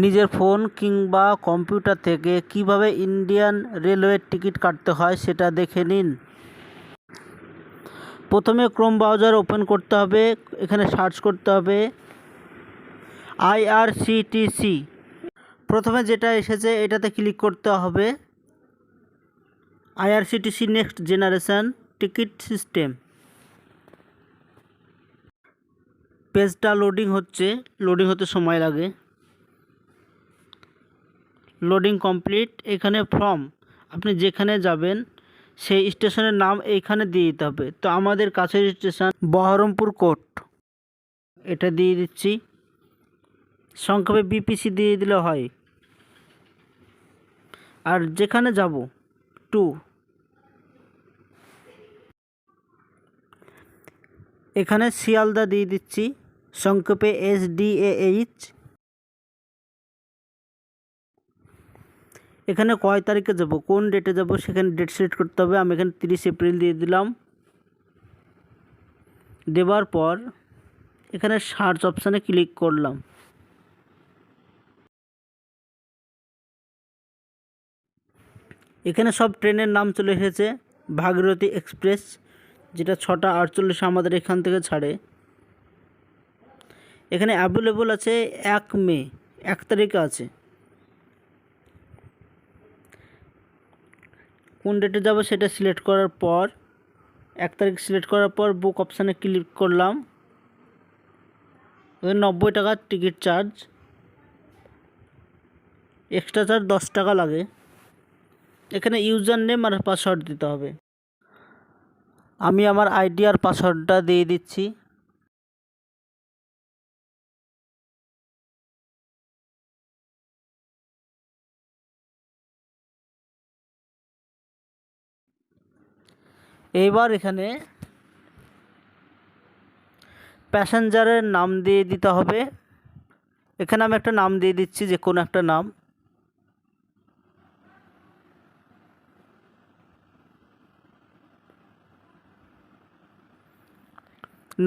নিজের ফোন কিংবা কম্পিউটার থেকে কীভাবে ইন্ডিয়ান রেলওয়ের টিকিট কাটতে হয় সেটা দেখে নিন। প্রথমে ক্রোম ব্রাউজার ওপেন করতে হবে, এখানে সার্চ করতে হবে আইআরসিটিসি। প্রথমে যেটা এসেছে এটাতে ক্লিক করতে হবে IRCTC next generation ticket system. পেজটা লোডিং হচ্ছে লোডিং হতে সময় লাগে। লোডিং কমপ্লিট এখানে ফর্ম আপনি যেখানে যাবেন, সেই স্টেশনের নাম এইখানে দিয়ে দিতে হবে। তো আমাদের কাছের স্টেশন বহরমপুর কোর্ট। এটা দিয়ে দিচ্ছি। সংক্ষেপে বিপিসি দিয়ে দিলে হয়। আর যেখানে যাব, টু। এখানে শিয়ালদা দিয়ে দিচ্ছি। সংক্ষেপে এস ডি এইচ এখানে কয় তারিখে যাব? কোন ডেটে যাব? সেখানে ডেট সিলেক্ট করতে হবে। আমি এখানে তিরিশ এপ্রিল দিয়ে দিলাম। দেওয়ার পর এখানে সার্চ অপশানে ক্লিক করলাম। এখানে সব ট্রেনের নাম চলে এসেছে। ভাগীরথী এক্সপ্রেস, যেটা ছটা আটচল্লিশে আমাদের এখান থেকে ছাড়ে। এখানে অ্যাভেলেবল আছে এক মে, এক তারিখে আছে। কোন ডেটে যাব সেটা সিলেক্ট করার পর, এক তারিখ সিলেক্ট করার পর বুক অপশানে ক্লিক করলাম। নব্বই টাকার টিকিট চার্জ এক্সট্রা চার্জ দশ টাকা লাগে। এখানে ইউজার নেম আর পাসওয়ার্ড দিতে হবে। আমি আমার আইডি আর পাসওয়ার্ডটা দিয়ে দিচ্ছি। এইবার এখানে প্যাসেঞ্জারের নাম দিয়ে দিতে হবে। এখানে আমি একটা নাম দিয়ে দিচ্ছি, যে কোনো একটা নাম।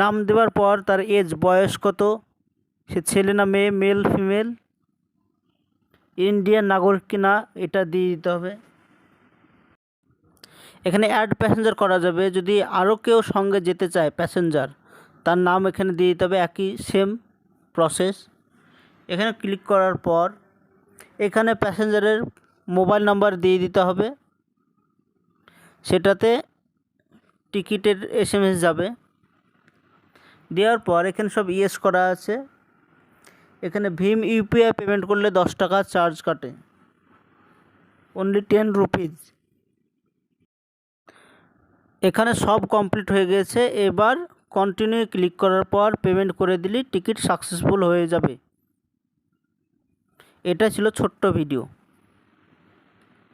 নাম দেওয়ার পর তার এজ, বয়স কত? সে ছেলে না মেয়ে, মেল, ফিমেল? ইন্ডিয়ান নাগরিক কিনা এটা দিয়ে দিতে হবে। এখানে অ্যাড প্যাসেঞ্জার করা যাবে। যদি আরও কেউ সঙ্গে যেতে চায় প্যাসেঞ্জার তার নাম এখানে দিয়ে দিতে হবে একই সেম প্রসেস এখানে ক্লিক করার পর এখানে প্যাসেঞ্জারের মোবাইল নাম্বার দিয়ে দিতে হবে। সেটাতে টিকিটের এস যাবে। দেওয়ার পর এখানে সব ইয়েস করা আছে। এখানে ভীম ইউপিআই পেমেন্ট করলে দশ টাকা চার্জ কাটে। অনলি টেন রুপিজ এখানে সব কমপ্লিট হয়ে গেছে। এবার কন্টিনিউ ক্লিক করার পর পেমেন্ট করে দিলে টিকিট সাকসেসফুল হয়ে যাবে। এটা ছিল ছোট্ট ভিডিও